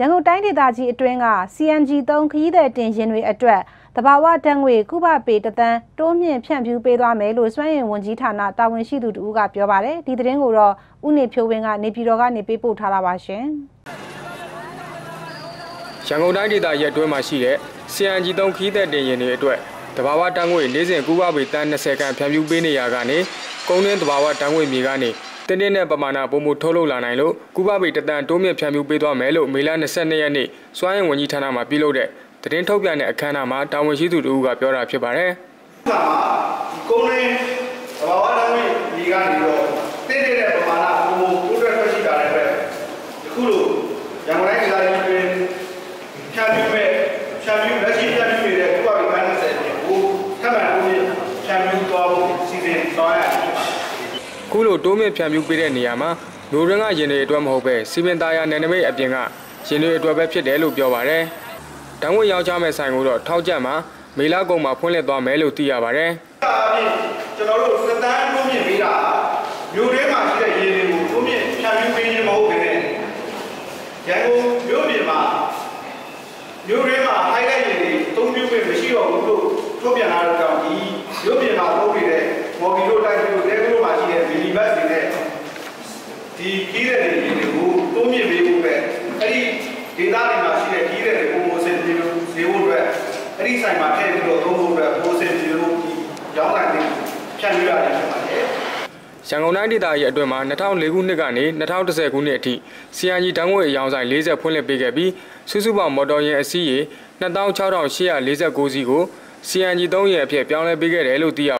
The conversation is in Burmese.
ရန်ကုန်တိုင်းဒေသကြီးအတွင်းက CNG 3ခရီးသည်တင်ယာဉ်တွေအတွက်တဘာဝတန်ငွေကုဘပေတသန်းတိုးမြင့်ဖြန့်ဖြူးပေးသွားမယ်လို့စွမ်းရင်ဝန်ကြီးဌာနတာဝန်ရှိသူတို့ကပြောပါတယ်ဒီသတင်းကိုတော့ဥနေဖြိုးဝင်းကနေပြည်တော်ကနေပေးပို့ထားတာပါရှင်ရန်ကုန်တိုင်းဒေသရက်တွင်းမှာရှိတဲ့ CNG 3ခရီးသည်တင်ယာဉ်တွေအတွက်တဘာဝတန်ငွေ၄စဉ်ကုဘပေတန်း20ခန့်ဖြန့်ဖြူးပေးနေရကနေကုန်းတွင်းတဘာဝတန်ငွေမြေကနေ တင်းတင်းနဲ့ပမာဏပုံမှုထုတ်လုပ်လာနိုင်လို့ကုဘပေတတန်တိုးမြင့်ဖြန့်ဖြူးပေးသွားမယ်လို့မေလ22ရက်နေ့စွမ်းရင်ဝန်ကြီးဌာနမှပြုလုပ်တဲ့သတင်းထုတ်ပြန်တဲ့အခမ်းအနားမှာတာဝန်ရှိသူတို့ကပြောတာဖြစ်ပါတယ်။ဒါမှာဒီကုန်းရင်းသဘာဝတမ်းကြီးဒီကနေတော့တည်တဲ့ပမာဏပုံမှုတိုးတက်ထွက်ရှိတာလည်းပဲဒီခုလိုရန်ကုန်တိုင်းဒေသကြီးတွင်ဖြန့်ဖြူးမဲ့ဖြန့်ဖြူးလက်ရှိဖြန့်ဖြူးနေတဲ့ဥပဒေပိုင်း30ကိုထပ်မံတိုးမြင့်ဖြန့်ဖြူးသွားဖို့စီစဉ်သွားရ ဖြစ်ပါတယ်။ခုလိုတိုးမြင့်ဖြန့်ဖြူးပေးတဲ့နေရာမှာလူရင်းကရင်တွေအတွက်မဟုတ်ပဲစီမံသားရနယ်နိမိတ်အပြင်ကရင်တွေအတွက်ပဲဖြစ်တယ်လို့ပြောပါတယ်။။တန်းဝက်ရောက်ချမဲ့ဆိုင်ကိုတော့ထောက်ကျက်မှာမေလာကုံမှာဖွင့်လှစ်သွားမယ်လို့သိရပါတယ်။ဒါအပြင်ကျွန်တော်တို့စတန်းတိုးမြင့်ပေးတာမြို့ထဲမှာရှိတဲ့ရေတွေကိုတိုးမြင့်ဖြန့်ဖြူးပေးခြင်းမဟုတ်ဘဲနဲ့ရန်ကုန်မြို့ပြင်မှာမြို့ထဲမှာဟိုက်လိုက်ရေတွေသုံးမျိုးပဲမရှိတော့ဘူးလို့ထုတ်ပြန်လာတဲ့ကြောင့်ဒီမြို့ပြင်မှာပို့ပြီးတဲ့မော်ဂီလိုတိုက်လိုတဲကလိုမှာရှိတဲ့မီလီဘတ်တွေနဲ့ ဒီကြီးတဲ့ရေတွေကိုတိုးမြင့်ပေးဖို့ပဲအဲ့ဒီဒေသတွေမှာရှိတဲ့ကြီးတဲ့တွေကိုမိုးစင်ပြေလို့ဈေးဖို့အတွက်အဲ့ဒီဆိုင်မှာထည့်ပြီးတော့သုံးဖို့အတွက်မိုးစင်ပြေလို့ရောင်းလိုက်ပြီးဖြန့်ပြီးရတယ်ဖြစ်ပါတယ်ရန်ကုန်တိုင်းဒေသကြီးအတွင်းမှာ2004ခုနှစ်ကနေ2010ခုနှစ်အထိ CNG တန်းငွေအယောင်ဆိုင်40ဖွင့်လှစ်ပေးခဲ့ပြီးစုစုပေါင်းမော်တော်ယာဉ်အစီးရေ26,849စီးကို CNG 3ယာဉ်အဖြစ်ပြောင်းလဲပေးခဲ့တယ်လို့သိရ